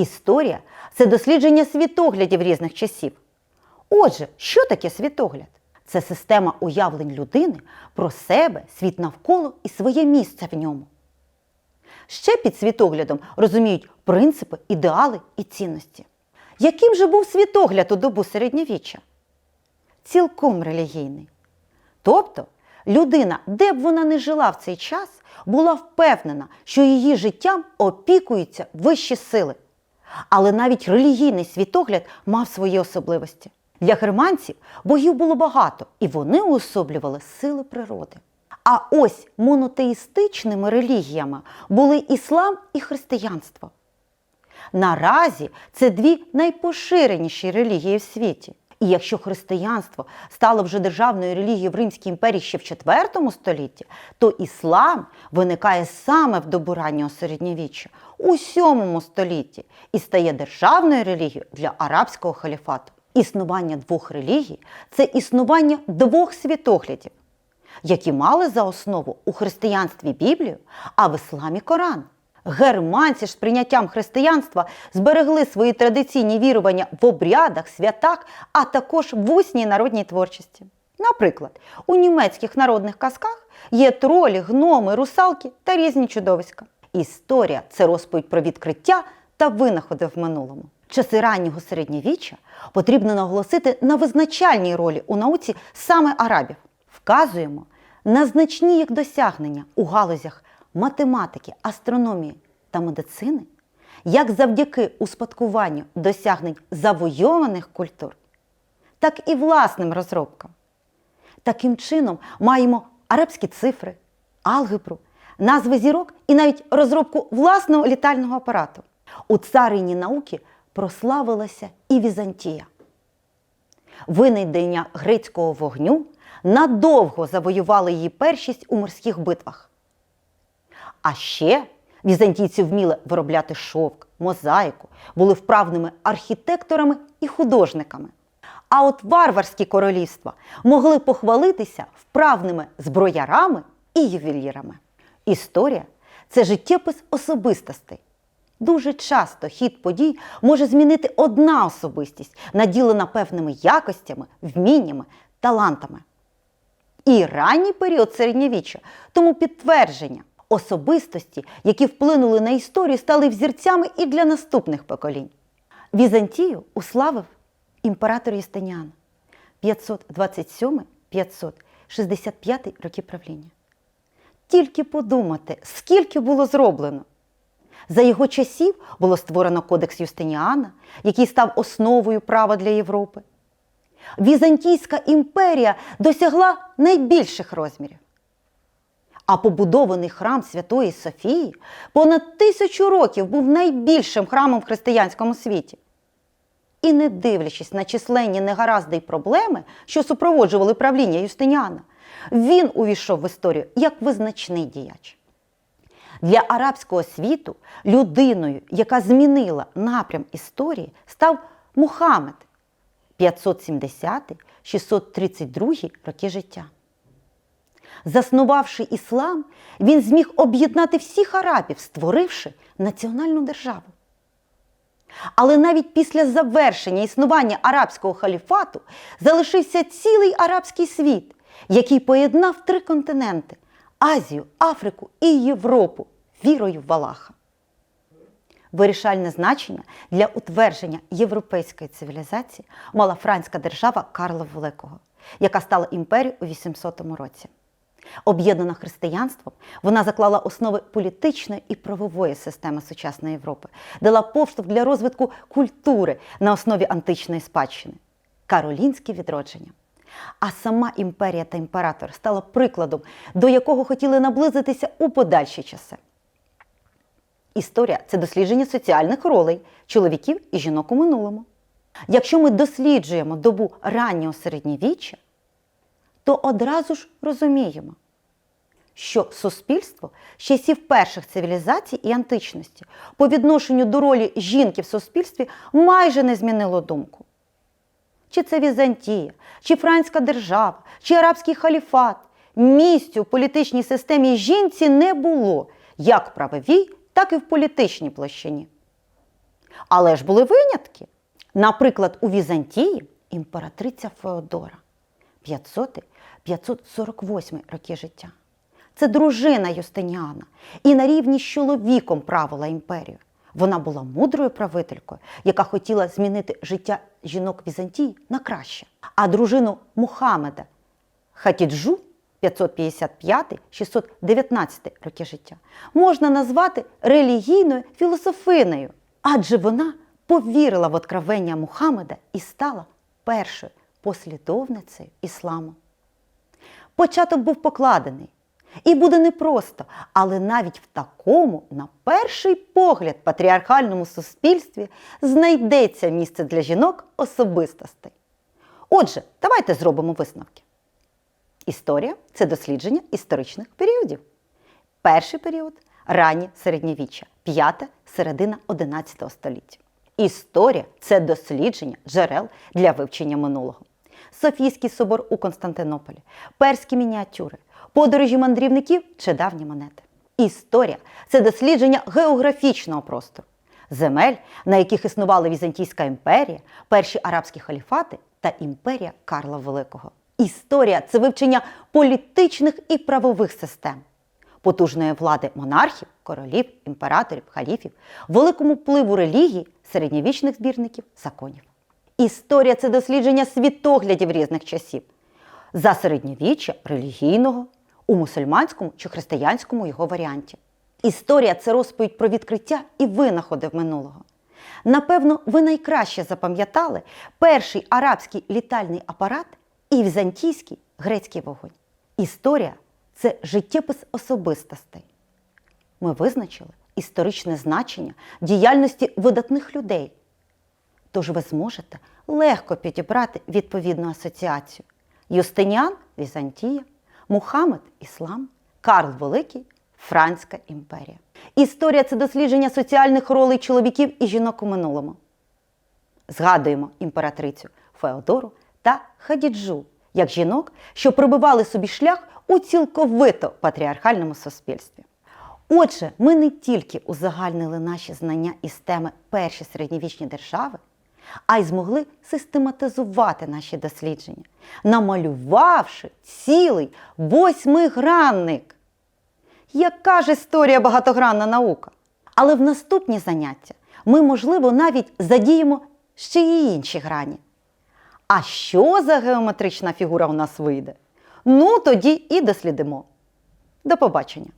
Історія це дослідження світоглядів різних часів. Отже, що таке світогляд? Це система уявлень людини про себе, світ навколо і своє місце в ньому. Ще під світоглядом розуміють принципи, ідеали і цінності. Яким же був світогляд у добу середньовіччя? Цілком релігійний. Тобто людина, де б вона не жила в цей час, була впевнена, що її життям опікуються вищі сили. Але навіть релігійний світогляд мав свої особливості. Для германців богів було багато, і вони уособлювали сили природи. А ось монотеїстичними релігіями були іслам і християнство. Наразі це дві найпоширеніші релігії в світі. І якщо християнство стало вже державною релігією в Римській імперії ще в IV столітті, то іслам виникає саме в добу раннього середньовіччя у VII столітті і стає державною релігією для арабського халіфату. Існування двох релігій це існування двох світоглядів, які мали за основу у християнстві Біблію, а в ісламі Коран. Германці ж з прийняттям християнства зберегли свої традиційні вірування в обрядах, святах, а також в усній народній творчості. Наприклад, у німецьких народних казках є тролі, гноми, русалки та різні чудовиська. Історія це розповідь про відкриття та винаходи в минулому. Часи раннього середньовіччя потрібно наголосити на визначальній ролі у науці саме арабів. Вказуємо на значні їх досягнення у галузях математики, астрономії та медицини, як завдяки успадкуванню досягнень завойованих культур, так і власним розробкам. Таким чином маємо арабські цифри, алгебру, назви зірок і навіть розробку власного літального апарату. У царині науки прославилася і Візантія. Винайдення грецького вогню надовго завоювали її першість у морських битвах. А ще візантійці вміли виробляти шовк, мозаїку, були вправними архітекторами і художниками. А от варварські королівства могли похвалитися вправними зброярами і ювелірами. Історія це життєпис особистостей. Дуже часто хід подій може змінити одна особистість, наділена певними якостями, вміннями, талантами. І ранній період середньовіччя тому підтвердження особистості, які вплинули на історію, стали взірцями і для наступних поколінь. Візантію уславив імператор Юстиніан 527-565 роки правління. Тільки подумати, скільки було зроблено. За його часів було створено Кодекс Юстиніана, який став основою права для Європи. Візантійська імперія досягла найбільших розмірів. А побудований храм Святої Софії понад тисячу років був найбільшим храмом в християнському світі. І не дивлячись на численні негаразди й проблеми, що супроводжували правління Юстиніана, він увійшов в історію як визначний діяч. Для арабського світу людиною, яка змінила напрям історії, став Мухаммед 570-632 роки життя. Заснувавши іслам, він зміг об'єднати всіх арабів, створивши національну державу. Але навіть після завершення існування арабського халіфату залишився цілий арабський світ, який поєднав три континенти Азію, Африку і Європу вірою в Аллаха. Вирішальне значення для утвердження європейської цивілізації мала франська держава Карла Великого, яка стала імперією у 800 році. Об'єднана християнством, вона заклала основи політичної і правової системи сучасної Європи, дала поштовх для розвитку культури на основі античної спадщини каролінське відродження. А сама імперія та імператор стала прикладом, до якого хотіли наблизитися у подальші часи. Історія це дослідження соціальних ролей чоловіків і жінок у минулому. Якщо ми досліджуємо добу раннього середньовіччя, то одразу ж розуміємо, що суспільство з часів перших цивілізацій і античності по відношенню до ролі жінки в суспільстві майже не змінило думку. Чи це Візантія, чи Франська держава, чи арабський халіфат, місцю в політичній системі жінці не було як в правовій, так і в політичній площині. Але ж були винятки. Наприклад, у Візантії імператриця Феодора 500-548 роки життя. Це дружина Юстиніана і на рівні з чоловіком правила імперію. Вона була мудрою правителькою, яка хотіла змінити життя жінок Візантії на краще. А дружину Мухаммеда Хатіджу 555-619 роки життя можна назвати релігійною філософинею, адже вона повірила в откровення Мухаммеда і стала першою послідовницею ісламу. Початок був покладений. І буде непросто, але навіть в такому, на перший погляд, патріархальному суспільстві знайдеться місце для жінок особистостей. Отже, давайте зробимо висновки. Історія це дослідження історичних періодів. Перший період раннє середньовіччя, п'ята середина 11 століття. Історія це дослідження джерел для вивчення минулого. Софійський собор у Константинополі, перські мініатюри, подорожі мандрівників чи давні монети. Історія це дослідження географічного простору, земель, на яких існувала Візантійська імперія, перші арабські халіфати та імперія Карла Великого. Історія це вивчення політичних і правових систем, потужної влади монархів, королів, імператорів, халіфів, великому впливу релігії, середньовічних збірників, законів. Історія це дослідження світоглядів різних часів за середньовіччя релігійного, у мусульманському чи християнському його варіанті. Історія це розповідь про відкриття і винаходи минулого. Напевно, ви найкраще запам'ятали перший арабський літальний апарат і візантійський грецький вогонь. Історія це життєпис особистостей. Ми визначили історичне значення діяльності видатних людей. Тож ви зможете легко підібрати відповідну асоціацію. Юстиніан Візантія, Мухаммед Іслам, Карл Великий Франська імперія. Історія це дослідження соціальних ролей чоловіків і жінок у минулому. Згадуємо імператрицю Феодору та Хадіджу як жінок, що пробивали собі шлях у цілковито патріархальному суспільстві. Отже, ми не тільки узагальнили наші знання із теми перші середньовічні держави, а й змогли систематизувати наші дослідження, намалювавши цілий восьмигранник. Яка ж історія багатогранна наука? Але в наступні заняття ми, можливо, навіть задіємо ще й інші грані. А що за геометрична фігура у нас вийде? Ну, тоді і дослідимо. До побачення!